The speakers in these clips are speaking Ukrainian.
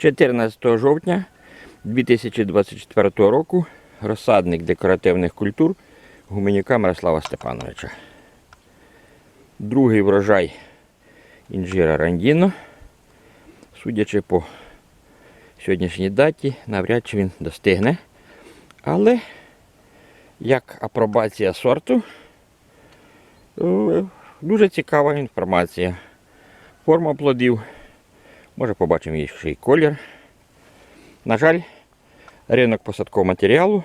14 жовтня 2024 року розсадник декоративних культур Гуменюка Мирослава Степановича. Другий врожай інжира Рандіно. Судячи по сьогоднішній даті, навряд чи він достигне. Але як апробація сорту, дуже цікава інформація. Форма плодів. Може побачимо її ще й колір. На жаль, ринок посадкового матеріалу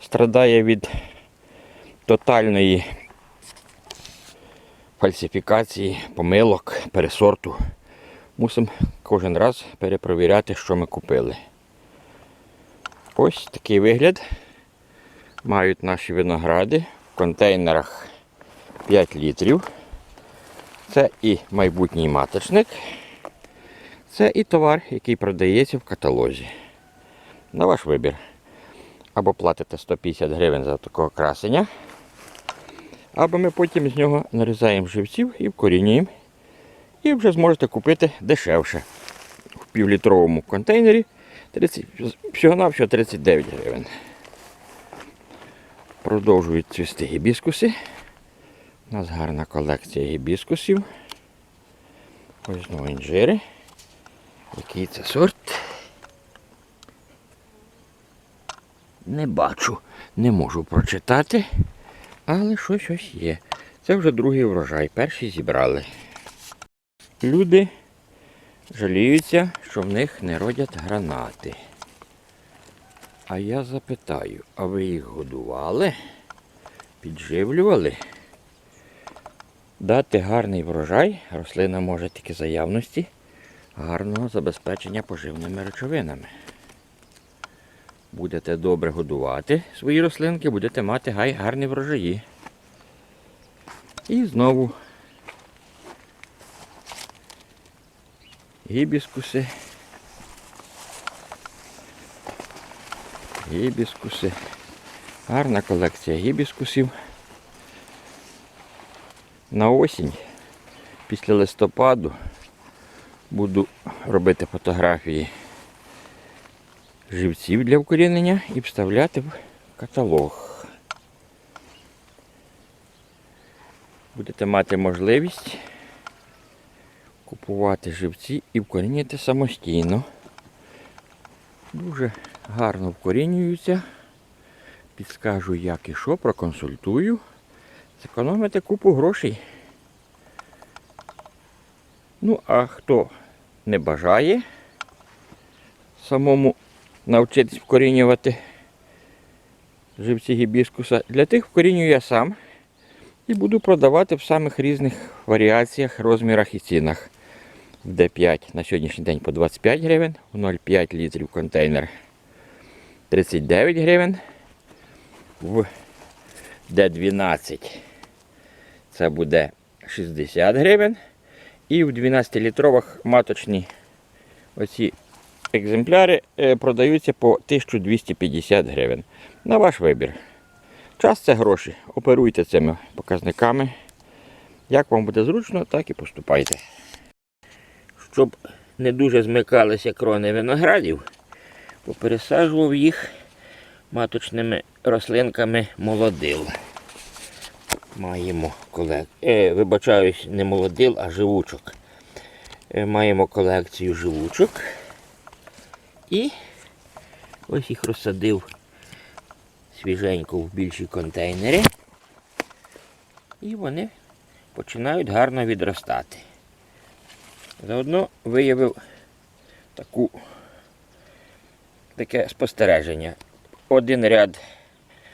страдає від тотальної фальсифікації, помилок, пересорту. Мусимо кожен раз перепровіряти, що ми купили. Ось такий вигляд мають наші виногради в контейнерах 5 літрів. Це і майбутній маточник. Це і товар, який продається в каталозі. На ваш вибір. Або платите 150 гривень за такого красення, або ми потім з нього нарізаємо живців і вкорінюємо. І вже зможете купити дешевше. В півлітровому контейнері 30, всього-навсього 39 гривень. Продовжують цвісти гібіскуси. У нас гарна колекція гібіскусів. Ось знову інжири. Який це сорт? Не бачу, не можу прочитати, але щось ось є. Це вже другий врожай, перший зібрали. Люди жаліються, що в них не родять гранати. А я запитаю, а ви їх годували? Підживлювали? Дати гарний врожай рослина може тільки за явності гарного забезпечення поживними речовинами. Будете добре годувати свої рослинки, будете мати гарні врожаї. І знову гібіскуси. Гібіскуси. Гарна колекція гібіскусів. На осінь, після листопаду, буду робити фотографії живців для вкорінення і вставляти в каталог. Будете мати можливість купувати живці і вкорінювати самостійно. Дуже гарно вкорінюються. Підскажу, як і що, проконсультую. Зекономите купу грошей. Ну, а хто не бажає самому навчитись вкорінювати живці гібіскуса, для тих вкорінюю я сам і буду продавати в самих різних варіаціях, розмірах і цінах. В D5 на сьогоднішній день по 25 гривень, в 0,5 літрів контейнер 39 гривень, в D12 це буде 60 гривень. І в 12-літрових маточні оці екземпляри е, продаються по 1250 гривень. На ваш вибір. Час це гроші. Оперуйте цими показниками. Як вам буде зручно, так і поступайте. Щоб не дуже змикалися крони виноградів, попересаджував їх маточними рослинками молодил. Маємо колек... Е, вибачаюсь, не молодил, а живучок. Е, маємо колекцію живучок. І ось їх розсадив свіженько в більші контейнери. І вони починають гарно відростати. Заодно виявив таку, таке спостереження. Один ряд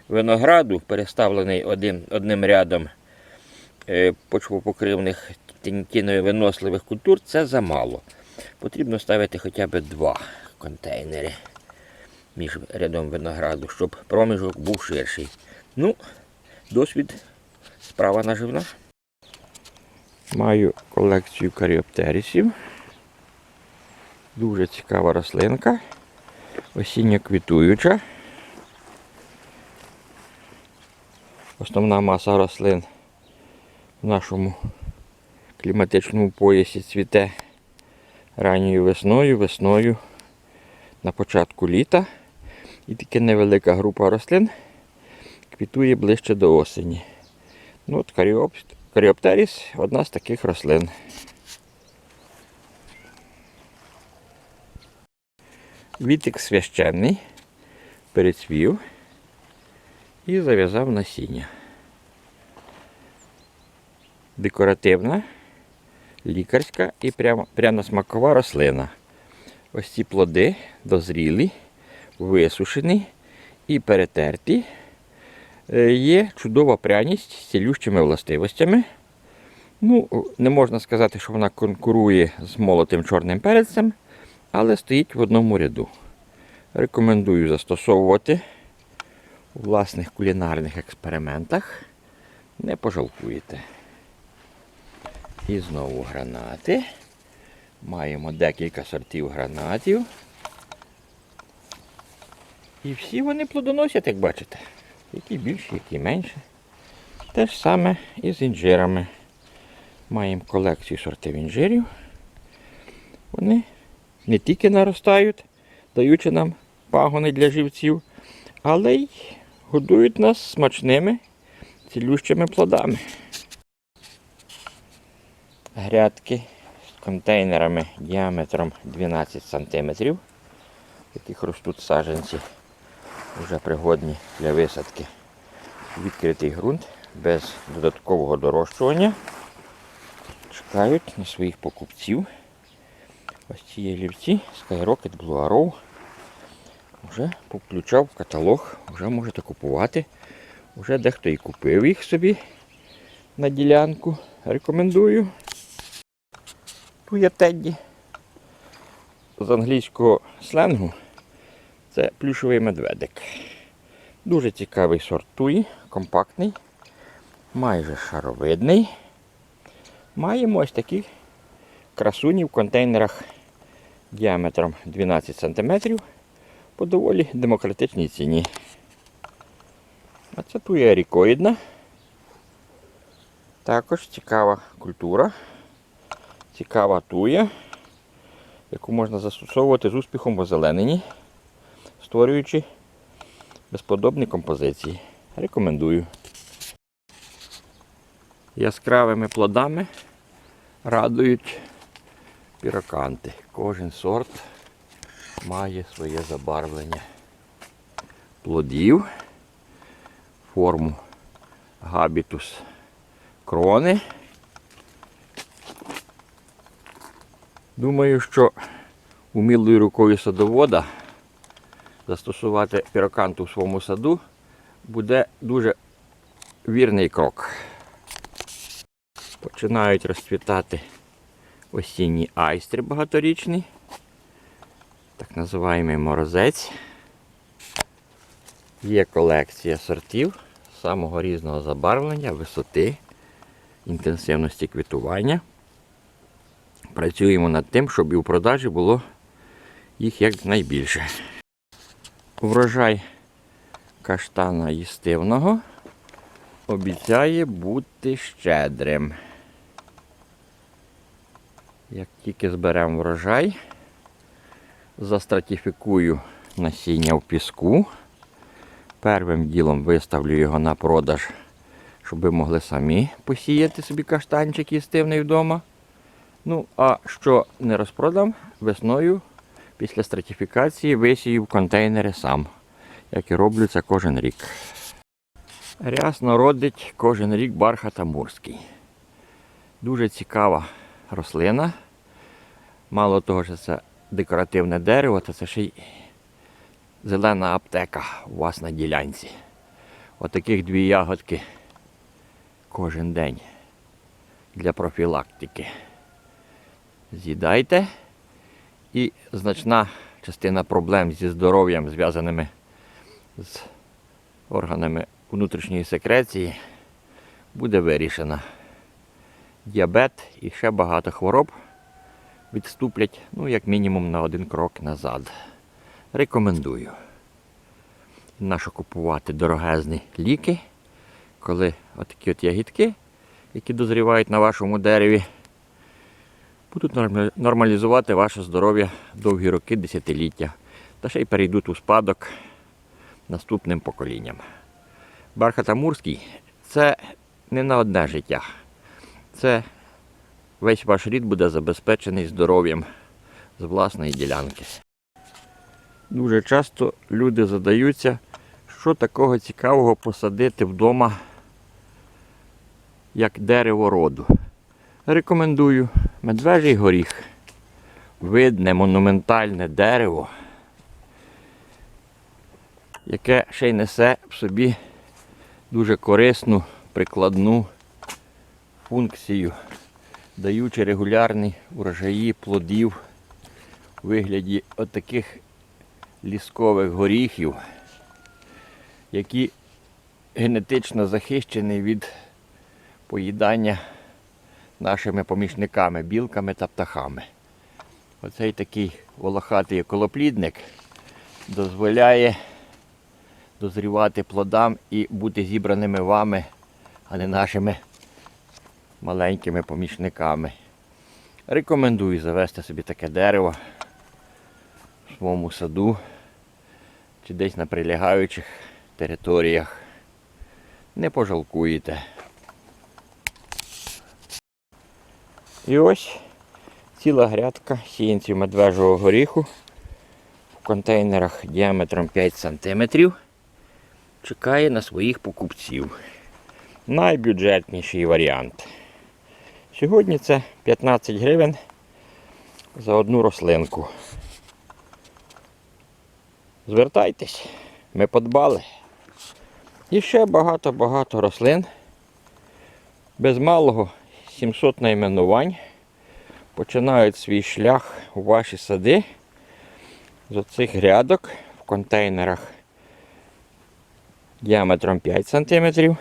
винограду, переставлений один, одним рядом е, почвопокривних тіньовиносливих культур, це замало. Потрібно ставити хоча б два контейнери між рядом винограду, щоб проміжок був ширший. Ну, досвід справа наживна. Маю колекцію каріоптерісів. Дуже цікава рослинка. Осінньо квітуюча. Основна маса рослин в нашому кліматичному поясі цвіте ранньою весною, весною на початку літа. І така невелика група рослин квітує ближче до осені. Ну, от каріоп- каріоптеріс одна з таких рослин. Вітик священний перецвів і зав'язав насіння. Декоративна, лікарська і пряно-смакова рослина. Ось ці плоди дозрілі, висушені і перетерті. Е, Є чудова пряність з цілющими властивостями. Ну, не можна сказати, що вона конкурує з молотим чорним перецем, але стоїть в одному ряду. Рекомендую застосовувати у власних кулінарних експериментах. Не пожалкуєте. І знову гранати. Маємо декілька сортів гранатів. І всі вони плодоносять, як бачите. Які більші, які менші. Те ж саме і з інжирами. Маємо колекцію сортів інжирів. Вони не тільки наростають, даючи нам пагони для живців, але й годують нас смачними, цілющими плодами. Грядки з контейнерами діаметром 12 см, в яких ростуть саджанці, вже пригодні для висадки. Відкритий ґрунт без додаткового дорощування. Чекають на своїх покупців. Ось ці ялівці Skyrocket Blue Arrow вже включав каталог, вже можете купувати. Вже дехто і купив їх собі на ділянку. Рекомендую. Тут є Тедді. З англійського сленгу це плюшовий медведик. Дуже цікавий сорт туї, компактний, майже шаровидний. Маємо ось такі красуні в контейнерах діаметром 12 см по доволі демократичній ціні. А це туя рікоїдна. Також цікава культура, цікава туя, яку можна застосовувати з успіхом в озелененні, створюючи безподобні композиції. Рекомендую. Яскравими плодами радують піроканти. Кожен сорт має своє забарвлення плодів, форму габітус крони. Думаю, що умілою рукою садовода застосувати піроканту в своєму саду буде дуже вірний крок. Починають розцвітати осінні айстри багаторічні, так називаємо морозець. Є колекція сортів самого різного забарвлення, висоти, інтенсивності квітування. Працюємо над тим, щоб і у продажі було їх якнайбільше. Врожай каштана їстивного обіцяє бути щедрим. Як тільки зберемо врожай, застратифікую насіння в піску. Первим ділом виставлю його на продаж, щоб ви могли самі посіяти собі каштанчик їстивний вдома. Ну, а що не розпродам, весною після стратифікації висію в контейнери сам, як і роблю це кожен рік. Рясно родить кожен рік бархат амурський. Дуже цікава рослина. Мало того, що це декоративне дерево, то це ще й зелена аптека у вас на ділянці. Отаких дві ягодки кожен день для профілактики. З'їдайте і значна частина проблем зі здоров'ям, зв'язаними з органами внутрішньої секреції, буде вирішена. Діабет і ще багато хвороб відступлять, ну, як мінімум, на один крок назад. Рекомендую. Нащо купувати дорогезні ліки, коли отакі от ягідки, які дозрівають на вашому дереві, будуть нормалізувати ваше здоров'я довгі роки, десятиліття, та ще й перейдуть у спадок наступним поколінням. Бархатамурський це не на одне життя. Це весь ваш рід буде забезпечений здоров'ям з власної ділянки. Дуже часто люди задаються, що такого цікавого посадити вдома як дерево роду. Рекомендую медвежий горіх. Видне, монументальне дерево, яке ще й несе в собі дуже корисну, прикладну функцію, даючи регулярні урожаї плодів у вигляді отаких ліскових горіхів, які генетично захищені від поїдання нашими помічниками, білками та птахами. Оцей такий волохатий околоплідник дозволяє дозрівати плодам і бути зібраними вами, а не нашими маленькими помічниками. Рекомендую завести собі таке дерево в своєму саду чи десь на прилягаючих територіях. Не пожалкуєте. І ось ціла грядка сіянців медвежого горіху в контейнерах діаметром 5 см чекає на своїх покупців. Найбюджетніший варіант. Сьогодні це 15 гривень за одну рослинку. Звертайтесь, ми подбали. І ще багато-багато рослин. Без малого 700 найменувань починають свій шлях у ваші сади з оцих грядок в контейнерах діаметром 5 см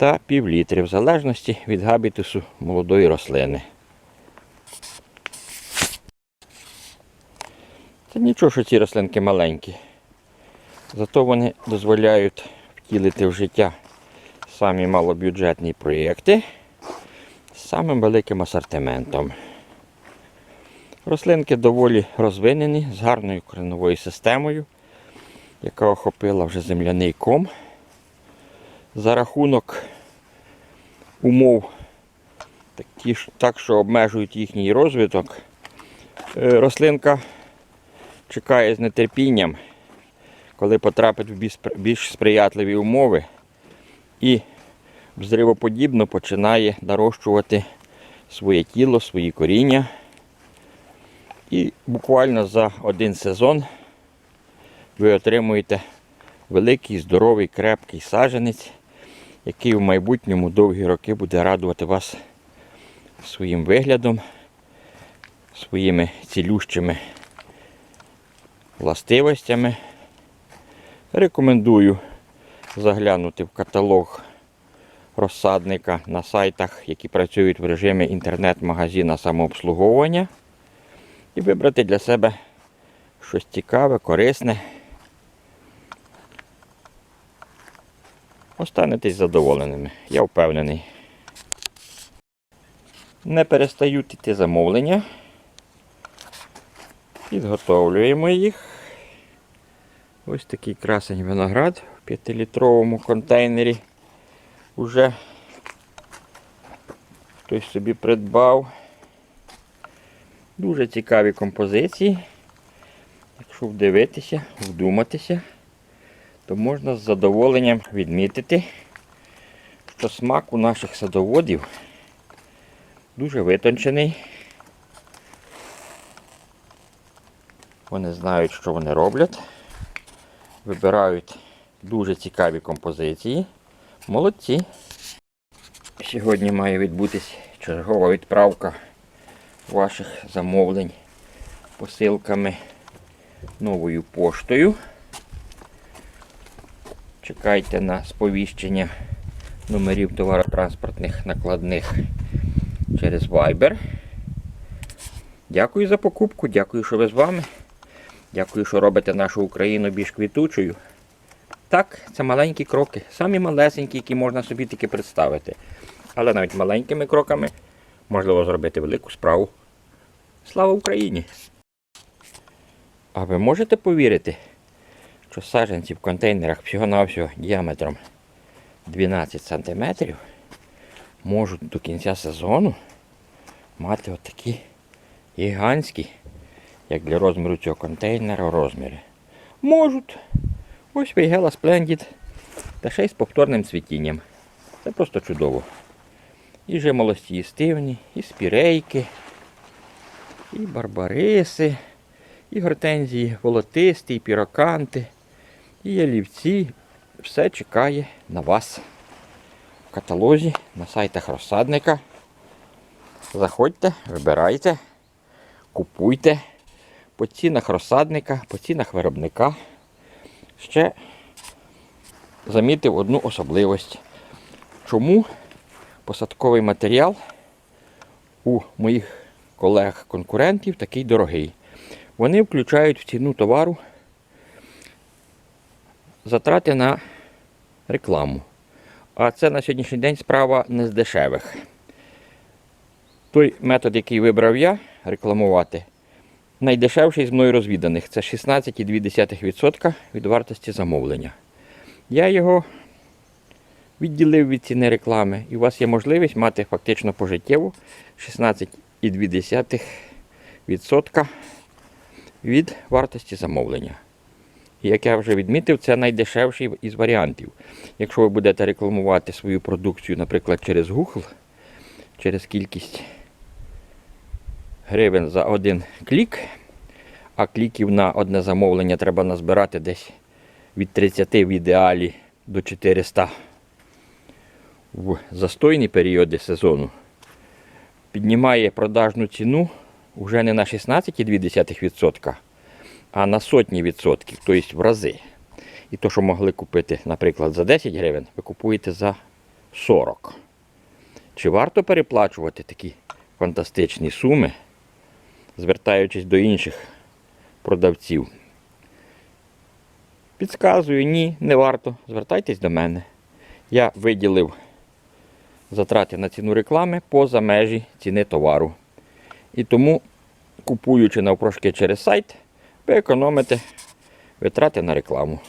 та пів літри, в залежності від габітусу молодої рослини. Це нічого, що ці рослинки маленькі. Зато вони дозволяють втілити в життя самі малобюджетні проєкти з самим великим асортиментом. Рослинки доволі розвинені, з гарною кореневою системою, яка охопила вже земляний ком. За рахунок умов, так, що обмежують їхній розвиток, е, рослинка чекає з нетерпінням, коли потрапить в більш сприятливі умови і взривоподібно починає нарощувати своє тіло, свої коріння. І буквально за один сезон ви отримуєте великий, здоровий, крепкий саджанець, який в майбутньому довгі роки буде радувати вас своїм виглядом, своїми цілющими властивостями. Рекомендую заглянути в каталог розсадника на сайтах, які працюють в режимі інтернет-магазина самообслуговування, і вибрати для себе щось цікаве, корисне. Останетесь задоволеними, я впевнений. Не перестають йти замовлення. Підготовлюємо їх. Ось такий красень виноград в 5-літровому контейнері. Уже хтось собі придбав. Дуже цікаві композиції. Якщо вдивитися, вдуматися, то можна з задоволенням відмітити, що смак у наших садоводів дуже витончений. Вони знають, що вони роблять. Вибирають дуже цікаві композиції. Молодці. Сьогодні має відбутись чергова відправка ваших замовлень посилками новою поштою. Чекайте на сповіщення номерів товаротранспортних накладних через Viber. Дякую за покупку, дякую, що ви з вами. Дякую, що робите нашу Україну більш квітучою. Так, це маленькі кроки, самі малесенькі, які можна собі тільки представити. Але навіть маленькими кроками можливо зробити велику справу Слава Україні! А ви можете повірити, що саджанці в контейнерах всього-навсього діаметром 12 см можуть до кінця сезону мати отакі гігантські, як для розміру цього контейнера, розміри. Можуть. Ось Вейгела Splendid. Та ще й з повторним цвітінням. Це просто чудово. І жимолості і стивні, і спірейки, і барбариси, і гортензії волотисті, і піроканти, і ялівці. Все чекає на вас в каталозі на сайтах розсадника. Заходьте, вибирайте, купуйте по цінах розсадника, по цінах виробника. Ще замітив одну особливість. Чому посадковий матеріал у моїх колег-конкурентів такий дорогий? Вони включають в ціну товару затрати на рекламу. А це на сьогоднішній день справа не з дешевих. Той метод, який вибрав я рекламувати, найдешевший з мною розвіданих це 16,2% від вартості замовлення. Я його відділив від ціни реклами, і у вас є можливість мати фактично пожиттєво 16,2% від вартості замовлення. І як я вже відмітив, це найдешевший із варіантів. Якщо ви будете рекламувати свою продукцію, наприклад, через Google, через кількість гривень за один клік, а кліків на одне замовлення треба назбирати десь від 30 в ідеалі до 400 в застойні періоди сезону, піднімає продажну ціну вже не на 16,2%, а на сотні відсотків, тобто в рази. І то, що могли купити, наприклад, за 10 гривень, ви купуєте за 40. Чи варто переплачувати такі фантастичні суми, звертаючись до інших продавців? Підказую, ні, не варто. Звертайтесь до мене. Я виділив затрати на ціну реклами поза межі ціни товару. І тому, купуючи навпрошки через сайт, ви економите витрати на рекламу.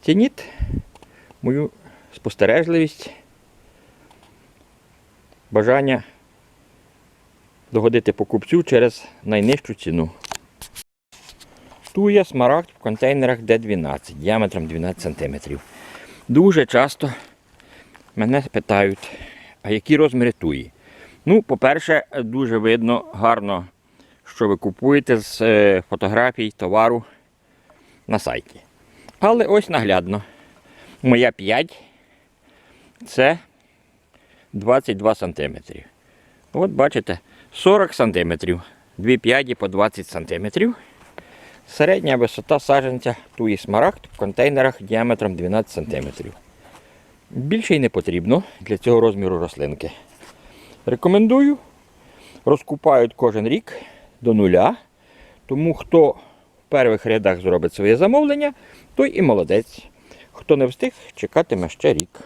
Цініть мою спостережливість, бажання догодити покупцю через найнижчу ціну. Тує смарагд в контейнерах D12 діаметром 12 см. Дуже часто мене питають, а які розміри туї? Ну, по-перше, дуже видно гарно, що ви купуєте з е, фотографій товару на сайті. Але ось наглядно. Моя 5 це 22 см. От бачите, 40 см. Дві п'яді по 20 см. Середня висота саджанця туї смарагд в контейнерах діаметром 12 см. Більше й не потрібно для цього розміру рослинки. Рекомендую. Розкупають кожен рік до нуля. Тому хто в перших рядах зробить своє замовлення, той і молодець. Хто не встиг, чекатиме ще рік.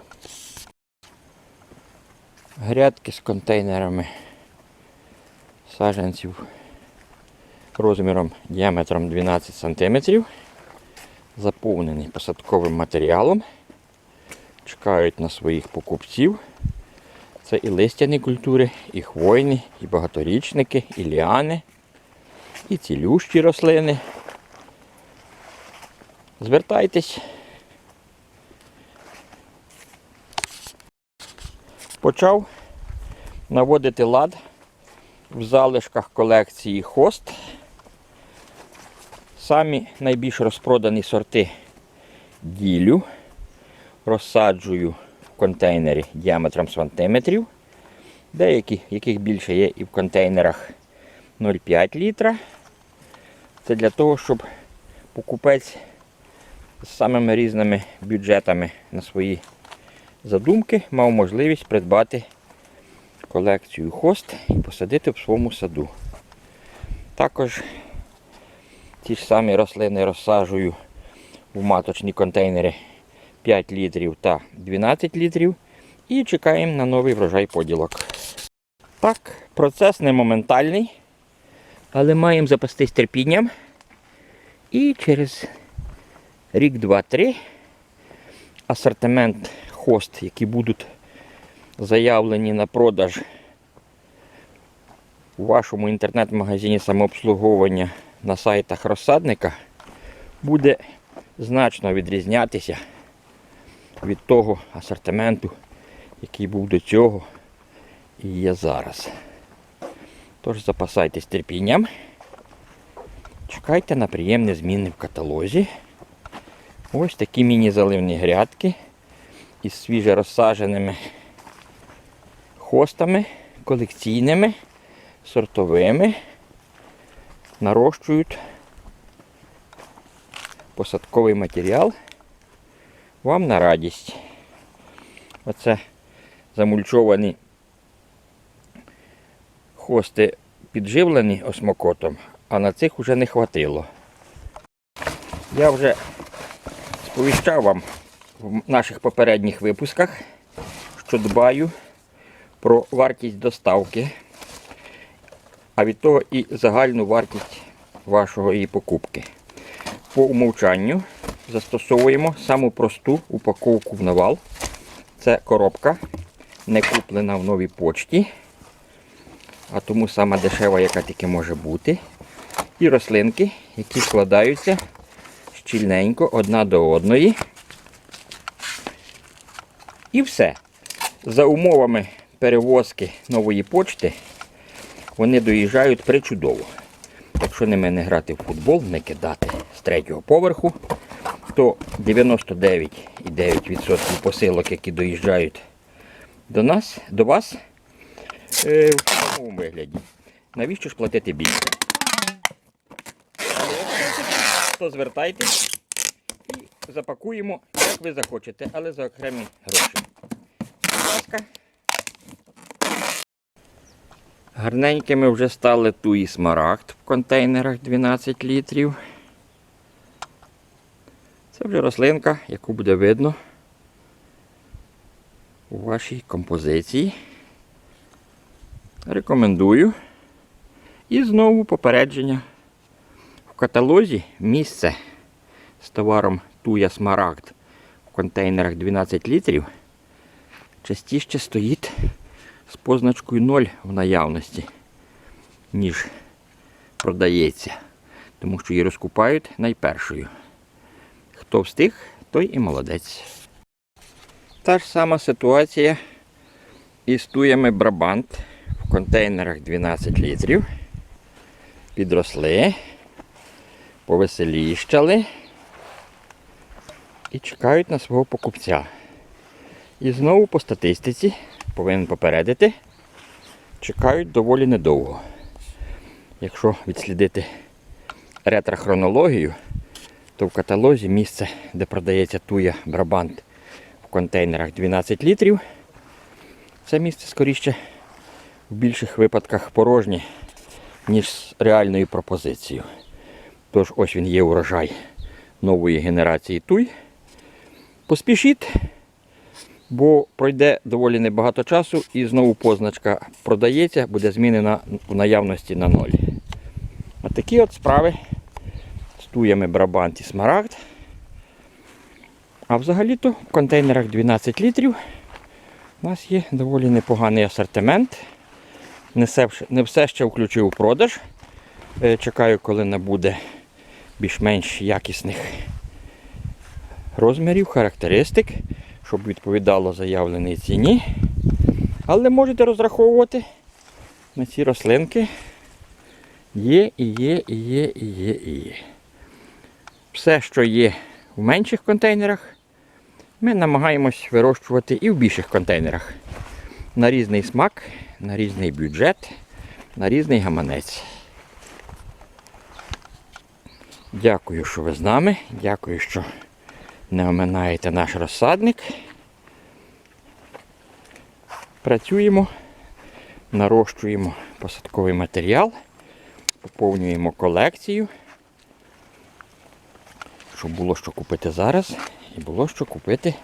Грядки з контейнерами саджанців розміром діаметром 12 см. Заповнені посадковим матеріалом. Чекають на своїх покупців. Це і листяні культури, і хвойні, і багаторічники, і ліани, і цілющі рослини. Звертайтесь. Почав наводити лад в залишках колекції хост. Самі найбільш розпродані сорти ділю. Розсаджую в контейнері діаметром сантиметрів. Деякі, яких більше є і в контейнерах 0,5 літра. Це для того, щоб покупець з самими різними бюджетами на свої задумки мав можливість придбати колекцію хост і посадити в своєму саду. Також ті ж самі рослини розсаджую в маточні контейнери 5 літрів та 12 літрів. І чекаємо на новий врожай поділок. Так, процес не моментальний. Але маємо запастись терпінням. І через рік, два, три асортимент хост, які будуть заявлені на продаж у вашому інтернет-магазині самообслуговування на сайтах розсадника, буде значно відрізнятися від того асортименту, який був до цього і є зараз. Тож запасайтесь терпінням. Чекайте на приємні зміни в каталозі. Ось такі міні-заливні грядки із свіже розсадженими хостами, колекційними, сортовими. Нарощують посадковий матеріал вам на радість. Оце замульчовані хости підживлені осмокотом, а на цих вже не хватило. Я вже сповіщав вам в наших попередніх випусках, що дбаю про вартість доставки, а від того і загальну вартість вашого її покупки. По умовчанню застосовуємо саму просту упаковку в навал. Це коробка, не куплена в новій почті, а тому сама дешева, яка тільки може бути. І рослинки, які складаються щільненько одна до одної. І все. За умовами перевозки нової почти вони доїжджають причудово. Якщо ними не грати в футбол, не кидати з третього поверху, то 99,9% посилок, які доїжджають до нас, до вас в такому вигляді. Навіщо ж платити більше? То звертайтесь і запакуємо, як ви захочете, але за окремі гроші. Будь ласка. Гарненькими вже стали туї смарагд в контейнерах 12 літрів. Це вже рослинка, яку буде видно у вашій композиції. Рекомендую. І знову попередження. В каталозі місце з товаром Туя Смарагд в контейнерах 12 літрів частіше стоїть з позначкою 0 в наявності, ніж продається. Тому що її розкупають найпершою. Хто встиг, той і молодець. Та ж сама ситуація із туями Брабант в контейнерах 12 літрів. Підросли, повеселіщали і чекають на свого покупця. І знову по статистиці повинен попередити, чекають доволі недовго. Якщо відслідити ретрохронологію, то в каталозі місце, де продається туя Брабант в контейнерах 12 літрів, це місце скоріше в більших випадках порожнє, ніж з реальною пропозицією. Тож ось він є урожай нової генерації туй. Поспішіть, бо пройде доволі небагато часу і знову позначка продається, буде змінена в наявності на ноль. От такі от справи з туями Брабант і Смарагд. А взагалі-то в контейнерах 12 літрів у нас є доволі непоганий асортимент. Не все, не все ще включив у продаж. Е, Чекаю, коли набуде більш-менш якісних розмірів, характеристик, щоб відповідало заявленій ціні. Але можете розраховувати на ці рослинки. Є і є, і є, і є, і є. Все, що є в менших контейнерах, ми намагаємось вирощувати і в більших контейнерах. На різний смак, на різний бюджет, на різний гаманець. Дякую, що ви з нами. Дякую, що не оминаєте наш розсадник. Працюємо, нарощуємо посадковий матеріал, поповнюємо колекцію, щоб було що купити зараз і було що купити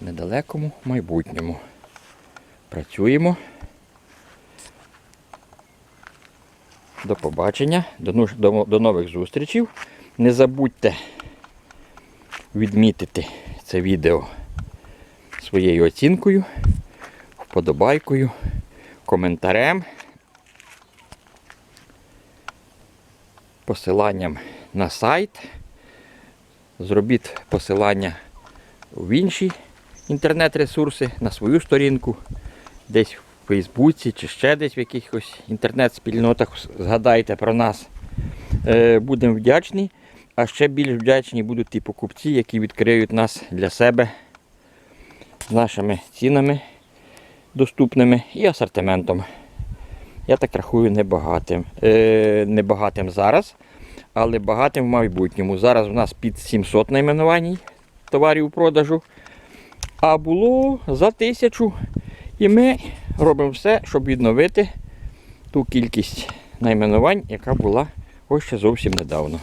в недалекому майбутньому. Працюємо. До побачення, до, ну- до, до нових зустрічей. Не забудьте відмітити це відео своєю оцінкою, вподобайкою, коментарем, посиланням на сайт. Зробіть посилання в інші інтернет-ресурси, на свою сторінку, десь в Фейсбуці чи ще десь в якихось інтернет-спільнотах згадайте про нас. Е, Будемо вдячні. А ще більш вдячні будуть ті покупці, які відкриють нас для себе з нашими цінами доступними і асортиментом. Я так рахую небагатим. Е, небагатим зараз, але багатим в майбутньому. Зараз у нас під 700 найменувань товарів у продажу, а було за тисячу. І ми робимо все, щоб відновити ту кількість найменувань, яка була ось ще зовсім недавно.